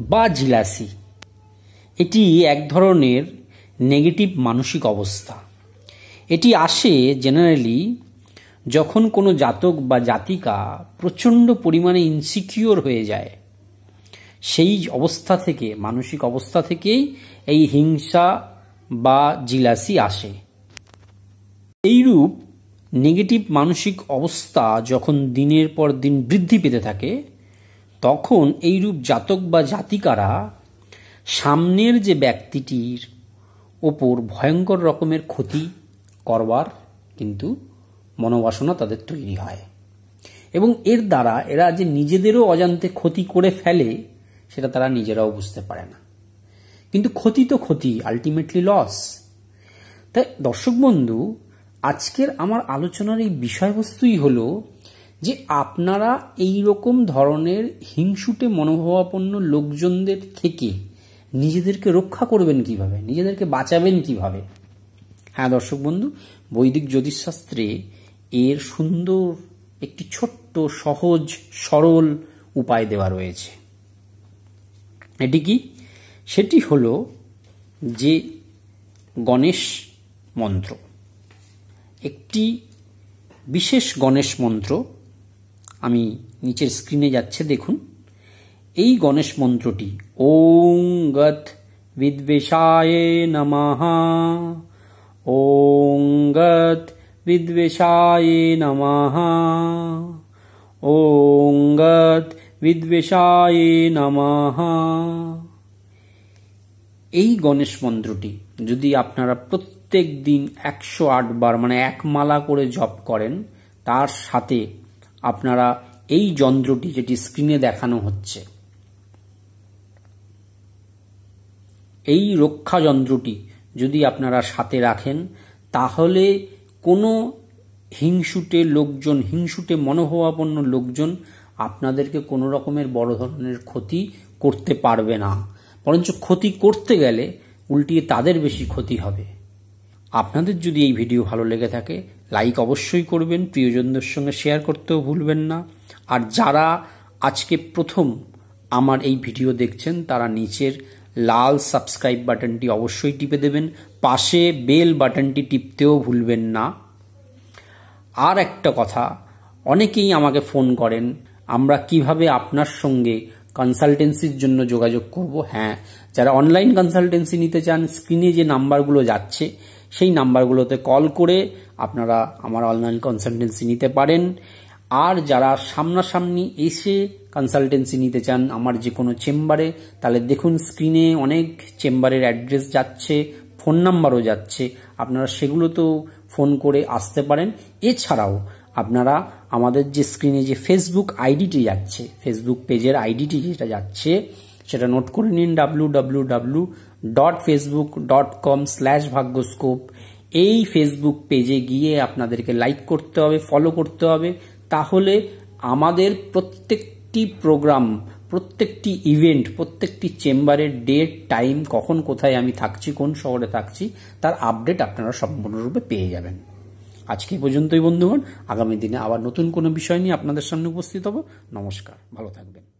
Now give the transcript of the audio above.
বা জিলাসি এটি এক ধরনের নেগেটিভ মানসিক অবস্থা। এটি আসে জেনারেলি যখন কোনো জাতক বা জাতিকা প্রচণ্ড পরিমাণে ইনসিকিওর হয়ে যায়। সেই অবস্থা থেকে, মানসিক অবস্থা থেকেই এই হিংসা বা জিলাসি আসে। এইরূপ নেগেটিভ মানসিক অবস্থা যখন দিনের পর দিন বৃদ্ধি পেতে থাকে তখন এইরূপ জাতক বা জাতিকারা সামনের যে ব্যক্তিটির ওপর ভয়ঙ্কর রকমের ক্ষতি করবার কিন্তু মনোবাসনা তাদের তৈরি হয়। এবং এর দ্বারা এরা যে নিজেদেরও অজান্তে ক্ষতি করে ফেলে, সেটা তারা নিজেরাও বুঝতে পারে না। কিন্তু ক্ষতি তো ক্ষতি আলটিমেটলি লস তাই দর্শক বন্ধু, আজকের আমার আলোচনার এই বিষয়বস্তুই হলো যে আপনারা এই রকম ধরনের হিংসুটে মনোভাবাপন্ন লোকজনদের থেকে নিজেদেরকে রক্ষা করবেন কীভাবে? নিজেদেরকে বাঁচাবেন কীভাবে? হ্যাঁ দর্শক বন্ধু, বৈদিক জ্যোতিষশাস্ত্রে এর সুন্দর একটি ছোট্ট, সহজ, সরল উপায় দেওয়া রয়েছে। এটি কি? সেটি হল যে গণেশ মন্ত্র। একটি বিশেষ গণেশ মন্ত্র আমি নিচের স্ক্রিনে যাচ্ছে, দেখুন। এই গণেশ মন্ত্রটি ওং গত বিদ্বেষায় নমঃ ওং গত বিদ্বেষায় নমঃ ওং গত বিদ্বেষায় নমঃ। এই গণেশ মন্ত্রটি যদি আপনারা প্রত্যেক দিন একশো আট বার মানে এক মালা করে জপ করেন, তার সাথে আপনারা এই যন্ত্রটি যেটি স্ক্রিনে দেখানো হচ্ছে, এই রক্ষা যন্ত্রটি যদি আপনারা সাথে রাখেন, তাহলে কোনো হিংসুটে লোকজন, হিংসুটে মনোভাবাপন্ন লোকজন আপনাদেরকে কোনো রকমের বড় ধরনের ক্ষতি করতে পারবে না। বরঞ্চ ক্ষতি করতে গেলে উল্টিয়ে তাদের বেশি ক্ষতি হবে। আপনাদের যদি এই ভিডিও ভালো লেগে থাকে লাইক অবশ্যই করবেন, প্রিয়জনদের সঙ্গে শেয়ার করতেও ভুলবেন না। আর যারা আজকে প্রথম আমার এই ভিডিও দেখছেন, তারা নিচের লাল সাবস্ক্রাইব বাটনটি অবশ্যই টিপে দেবেন, পাশে বেল বাটনটি টিপতেও ভুলবেন না। আর একটা কথা, অনেকেই আমাকে ফোন করেন, আমরা কীভাবে আপনার সঙ্গে কনসালটেন্সির জন্য যোগাযোগ করব? হ্যাঁ যারা অনলাইন কনসালটেন্সি নিতে চান স্ক্রিনে যে নাম্বারগুলো যাচ্ছে সেই নাম্বারগুলোতে কল করে আপনারা আমার অনলাইন কনসালটেন্সি নিতে পারেন। আর যারা সামনাসামনি এসে কনসালটেন্সি নিতে চান, আমার যে কোনো চেম্বারে, তাহলে দেখুন স্ক্রিনে অনেক চেম্বারের অ্যাড্রেস যাচ্ছে ফোন নাম্বারও যাচ্ছে। আপনারা সেগুলোতেও ফোন করে আসতে পারেন। এছাড়াও আপনারা আমাদের যে স্ক্রিনে যে ফেসবুক আইডিটি যাচ্ছে ফেসবুক পেজের আইডিটি যেটা যাচ্ছে সেটা নোট করে নিন W W W dot Facebook dot com slash Bhagyascope এই ফেসবুক পেজে গিয়ে আপনাদেরকে লাইক করতে হবে ফলো করতে হবে। তাহলে আমাদের প্রত্যেকটি প্রোগ্রাম প্রত্যেকটি ইভেন্ট প্রত্যেকটি চেম্বারের ডেট টাইম কখন, কোথায় আমি থাকছি, কোন শহরে থাকছি, তার আপডেট আপনারা সম্পূর্ণরূপে পেয়ে যাবেন। আজকে পর্যন্তই বন্ধুগণ। আগামী দিনে আবার নতুন কোনো বিষয় নিয়ে আপনাদের সামনে উপস্থিত হব। নমস্কার। ভালো থাকবেন।